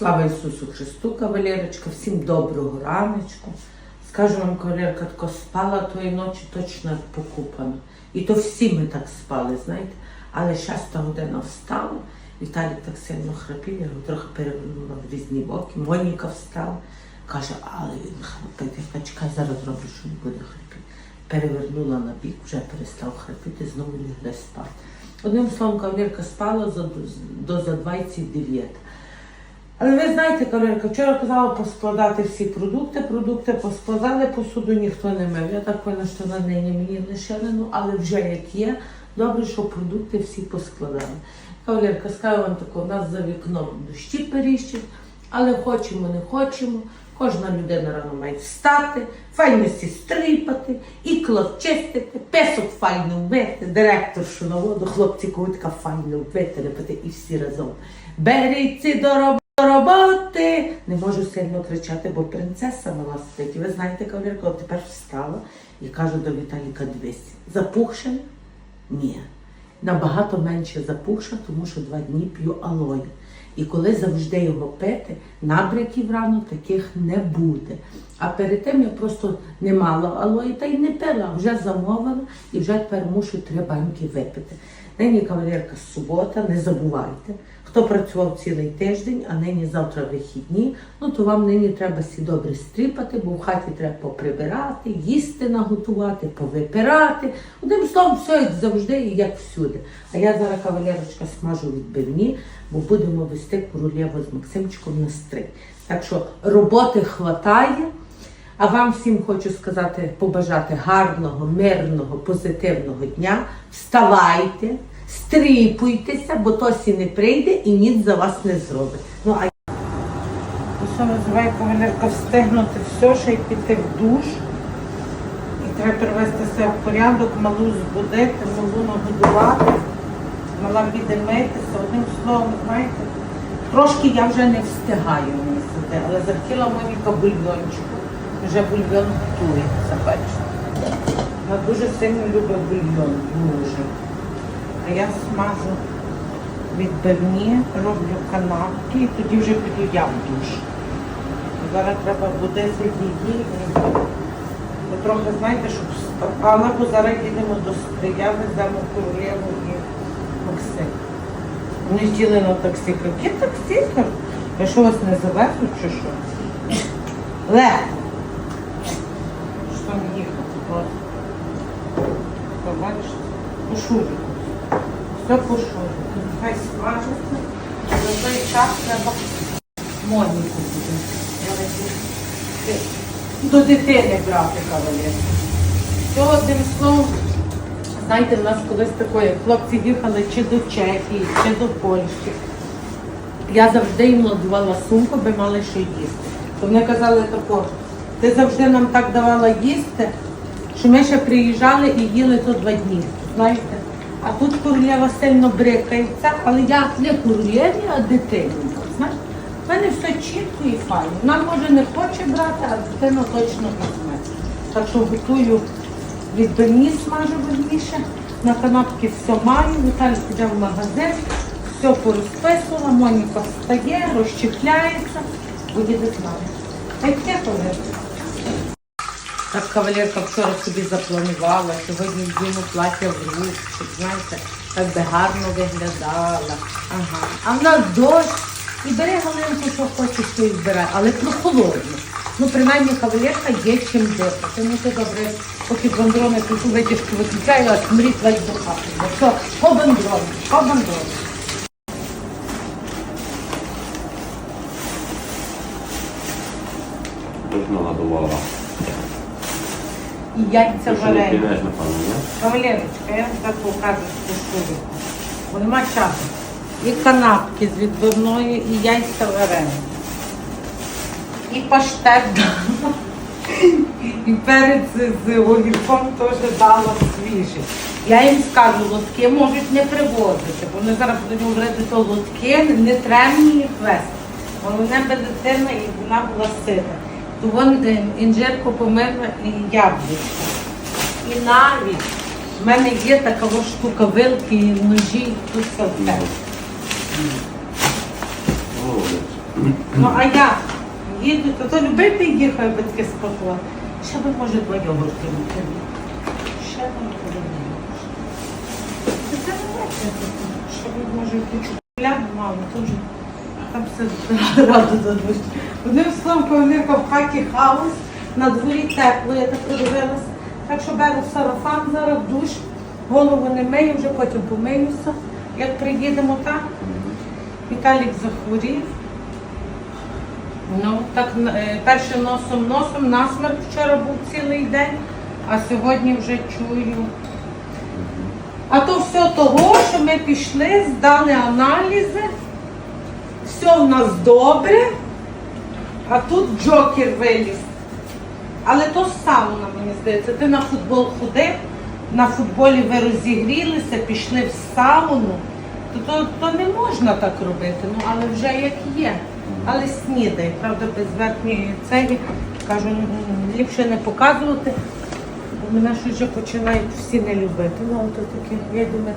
Слава Ісусу Христу, кавалерочка, всім доброго раночку. Скажу вам, кавалерка, тако спала тої ночі точно покупана. І то всі ми так спали, знаєте. Але шеста година встала, Віталій так сильно храпів, я його трохи перевернула в різні боки. Моніка встала, каже, але він храпить. Я чекай, зараз зроблю, що не буде храпіти. Перевернула на бік, вже перестав храпіти, знову лягли спати. Одним словом, кавалерка спала до за 29. Але ви знаєте, Кавалерка, вчора казала поскладати всі продукти, продукти поскладали посуду, ніхто не мив. Я так поняла, що на нині мені лишили, ну але вже як є, добре, що продукти всі поскладали. Кавалерка, скажу вам тако, у нас за вікном дощі періщуть, але хочемо, не хочемо. Кожна людина рано має встати, файно сі стрипати, ікло чистити, песок файно вмити, директоршу на воду, хлопці кутка файно витерпати і всі разом. Беріться до роботи. Роботи! Не можу сильно кричати, бо принцеса мала спить. І ви знаєте, кавалерка, тепер встала і кажу до Віталіка, дивись, запухше? Ні. Набагато менше запухша, тому що два дні п'ю алої. І коли завжди його пити, набряків рано таких не буде. А перед тим я просто не мала алої та й не пила, вже замовила і вже тепер мушу три банки випити. Нині кавалерка субота, не забувайте. Хто працював цілий тиждень, а нині завтра вихідні, ну то вам нині треба всі добре стріпати, бо в хаті треба поприбирати, їсти наготувати, повипирати. Одним словом, все як завжди і як всюди. А я зараз кавалерочка смажу відбивні, бо будемо вести королеву з Максимчиком на стрий. Так що роботи хватає. А вам всім хочу сказати, побажати гарного, мирного, позитивного дня. Вставайте, стріпуйтеся, бо Тосі не прийде і ніц за вас не зробить. Ну, а що називає кавалерка встигнути все, ще й піти в душ. І треба привести себе в порядок, малу збудити, малу нагодувати, мала митися. Одним словом, знаєте, трошки я вже не встигаю місити, але захотіла Моніка бульйончику. Вже бульйон готується, бачите. Вона дуже сильно любить бульйон, дуже. А я смажу відбивні, роблю канапки і тоді вже піду я в душ. Зараз треба будити її. Ви трохи знаєте, щоб встала, бо зараз їдемо до стрия, веземо королеву і Максим. Вони сіли на таксі. Яке таксі? Я що вас не завезуть чи що? Ле! Що там їхати? Побачиш? Пошурю. Пошурю. Хай смажиться. За той час треба Моніку буде. До дитини брати кавалер. Все одним словом. Знаєте, в нас колись такое, хлопці їхали чи до Чехії, чи до Польщі. Я завжди їм надавала сумку, би мали що їсти. То вони казали тако, ти завжди нам так давала їсти, що ми ще приїжджали і їли то два дні. Знаєте? А тут королева сильно брикається, але я не королеві, а дитині. У мене все чітко і файно. Вона може не хоче брати, а дитина точно візьме. Так що готую відбивні смажу верніше. На канапки все маю. Віталій піде в магазин, все порозписувала, Моніка встає, розчехляється, бо їде з нами. Так я. Так кавалерка вчора собі запланувала, сьогодні вдіну плаття в щоб, знаєте, так би гарно виглядала. Ага. А в нас дощ. І бери галинку, що хочеш, то і збирай, але прохолодно. Ну, принаймні, кавалерка є чим дихати. Ну, це добре, поки бандрони тут витяжку виключаю, а смріть весь до хати. Що, по бандроні, по бандроні. Теж наладувала. І яйця що варені. Кавалерочка, я вам так покажу скуштую. Бо нема часу. І канапки з відбивною, і яйця варені. І паштет дала. І перець з огірком теж дала свіжий. Я їм скажу, лотки можуть не привозити, бо вони зараз будуть говорити, то лотки не треба їх вести. Головне би дитина і вона була сита. Інжирку помила і яблучко. І навіть в мене є така штука вилки, ножі, тут. Молодець. Ну а я їду, то то любити їхав, аби таке. Ще би може два йогурти випили. Ще би може. Це не бачите. Ще би може кучу пляну мало, то вже там все раду дадуть. Одним словом, кавалерка в хаті хаос, на дворі тепло, я так подивилася. Так що беру сарафан зараз, душ, голову не мию, вже потім помиюся. Як приїдемо так, Віталік захворів. Ну, так е, першим носом носом, насмерть вчора був цілий день, а сьогодні вже чую. А то все того, що ми пішли, здали аналізи, все в нас добре, а тут джокер виліз. Але то сауна, мені здається. Ти на футбол ходив, на футболі ви розігрілися, пішли в сауну. То, то, то не можна так робити, ну але вже як є. Але снідай, правда, без верхньої цеги. Кажу, ліпше не показувати, бо мене ж вже починають всі не любити. Ну, то таке, я думаю,